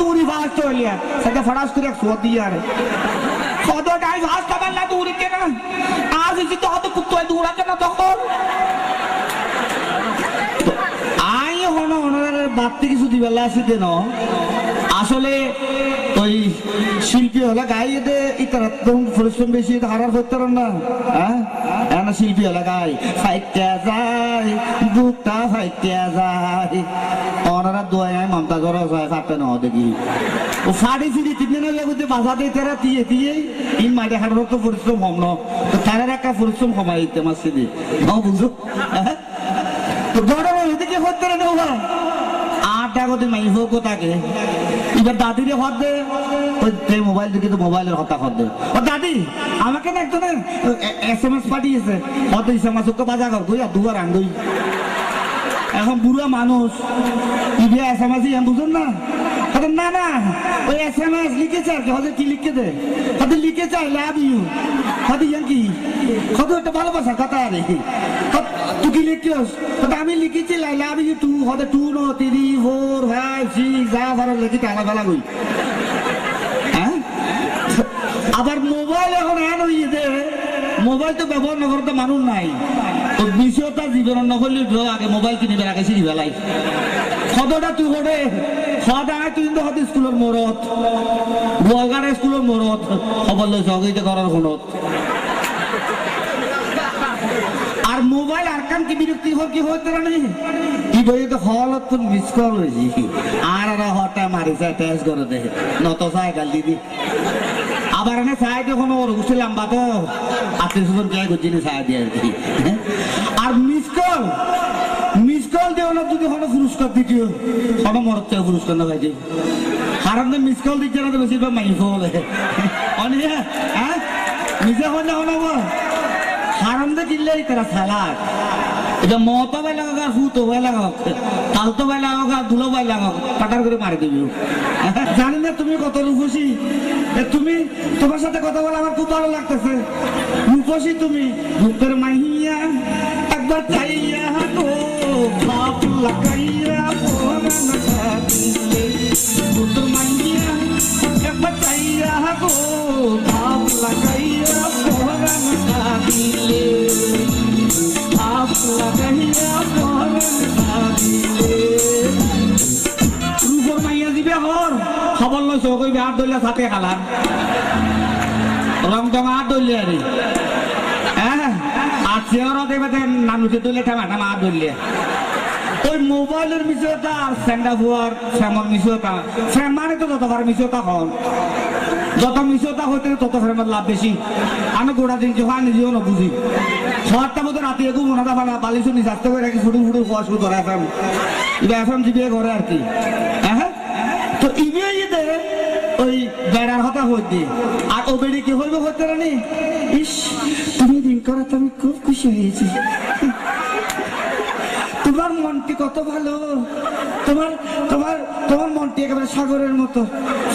দূরি fast হইলিয়া সেটা ফটাস করে এক সোয়াদ দিয়ে আরে दूरी के ना। आज না तो কেন আজ है তো হয়তো কুত্তো तो না তখন আই হন बात বাড়তি কিছু দিবেলা আছে দেন আসলে ওই শিল্পী হলে গাই এতে পরিশ্রম বেশি হারার করতে না। হ্যাঁ? না, শিল্পী হলে গাই। ফাইটা যায় বুকটা ফাইটা যায়। ওনারা দোয়ায় মমতা জর হয় ন দেখি। ও ফাড়ি ফিরি তিন দিনের লাগুতে দিয়ে তারা দিয়ে দিয়ে ইন মাঠে হারার তো পরিশ্রম হম ন। তো তারা একটা পরিশ্রম কমাই দিতে আমার সিদি ন বুঝো? হ্যাঁ? তো গরম এদিকে নৌকা আটটা কদিন মাই হোক তাকে এবার দাদিরে হত দে। ওই মোবাইল দেখে তো মোবাইলের হতা হত দে। ও দাদি, আমাকে না একজনে এস এম এস পাঠিয়েছে। হত এস এম বাজা কর, কই আর দুবার আঙ্গুই এখন বুড়া মানুষ ইভে এস এম এস ইয়াম বুঝুন না। না না, ওই এস এম এস লিখেছে আর কি, হয়তো কি লিখে দে। হয়তো লিখেছে আই লাভ ইউ হয়তো ইয়ান কি হয়তো একটা ভালোবাসা কথা আরে। তুই কি আমি লিখেছি আই লাভ ইউ টু হয়তো two no three four five six যা ভালো লিখি টালা ফেলা গই হ্যাঁ? আবার মোবাইল এখন এন হইয়ে দে মোবাইল তো ব্যবহার না করতে মানুষ নাই বিষয়টা জীবন নকরলে আগে মোবাইল কিনিবে আগে চিনি বেলাই সদটা তুই করে সদায় তুই কিন্তু হতে স্কুলের মোড়ত গোয়ালগাড়া স্কুলের মোড়ত খবর লইছ অগৈতে করার কোনত আর মোবাইল আর কাম কি বিরক্তি হল কি হইতে রানি কি বই তো, হলত তো মিস কল হয়েছি আর আর হটা মারি যায় টেস্ট করে দে। নত চাই গাল দিদি আবার এনে চাই যখন ওর উঠে লম্বা তো। আত্মীয় স্বজন কে করছি না চাই দিয়ে আর কি আর মিস কল মিস কল দেও না যদি হলো পুরস্কার দিচ্ছিও হলো মরত পুরস্কার না পাইছি হারাম মিস কল দিচ্ছে না তো বেশিরভাগ মাইফ বলে। অনিয়া হ্যাঁ? নিজে হলে হলো হারাম দে দিলেই তারা সালাক এটা মতো বাই লাগাক আর হুতো বাই লাগাক তালতো বাই লাগাক আর ধুলো বাই লাগাক কাটার করে মারি দিবি জানি না তুমি কত রূপসী তুমি তোমার সাথে কথা বলে আমার খুব ভালো লাগতেছে রূপসী তুমি রূপের মাহিয়া একবার চাইয়া গো বাপ লাগাইয়া রূপের মাহিয়া একবার চাইয়া গো বাপ লাগাইয়া লইছ কইবে হাত ধরলে সাথে খালার। রং টঙা হাত আরে হ্যাঁ? দেবে ধরলে ওই মোবাইলের আর স্যান্ডা ফুয়ার শ্যামর শ্যামারে তো হন যত মিশতা হইতে তত ফ্রেমের লাভ বেশি। আমি গোড়া দিন যখন নিজেও না বুঝি হওয়ারটা মতো রাতে একু মনাটা বানা বালিশ নিজ আসতে করে রাখি ফুটু ফুটু হওয়া শুরু করে এফএম। এফএম করে আর কি। হ্যাঁ? তো ইদে ওই বেড়ার হতা হইতে। আর ও বেড়ি কি হইবে হইতে রানি? ইস, তুমি দিন করাতে আমি খুব খুশি হয়েছি। তোমার মনটি কত ভালো? তোমার তোমার তোমার মনটি একেবারে সাগরের মতো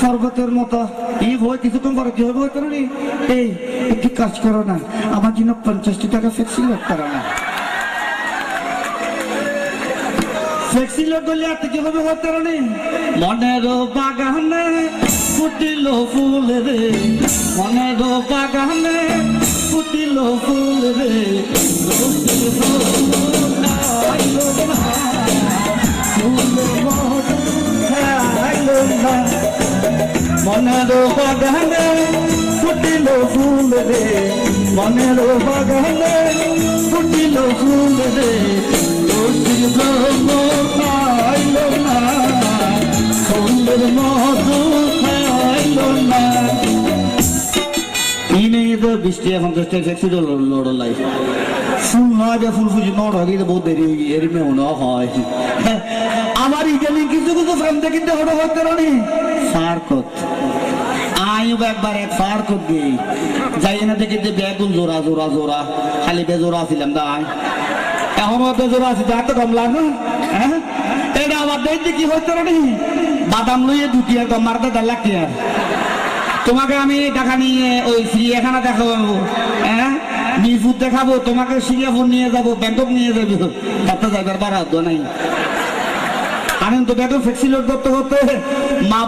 শরবতের মতো। এই ভয় কিছুক্ষণ পরে কি হবে হইতে রানি? এই, একটি কাজ করো না। আমার জন্য পঞ্চাশটি টাকা ফ্লেক্সি লোড করো না করলে আর কি হবে হতে রানি মনের বাগানে ফুটিল ফুল রে। মনের বাগানে ফুটিল ফুল রে। মনের বাগানে ফুটিল ফুল রে। মনের বাগানে ফুটিল ফুল রে। এখন তো ফুল নয় যে ফুল ফুজি নড় হয় কিন্তু বহুত দেরি এরমে মনে হয় আমার ইদানিং কিছু কিছু ফ্রেম দেখি তো হলো হতে রানি সার কত আইও একবার এক কত দিই যাই না দেখি যে বেগুন জোড়া জোড়া জোড়া খালি বেজোড়া ছিলাম দাই আছে তো কমলা হ্যাঁ? এটা কি রানি বাদাম তোমাকে আমি টাকা নিয়ে ওই চিড়িয়াখানা দেখাবো হ্যাঁ? মিরপুর দেখাবো, তোমাকে সিঙ্গাপুর নিয়ে যাব, ব্যাংকক নিয়ে যাব। তাতে যাইবার বাড়াতো নাই। আমি তো ব্যাংকক ফ্লেক্সিলোড করতে করতে মা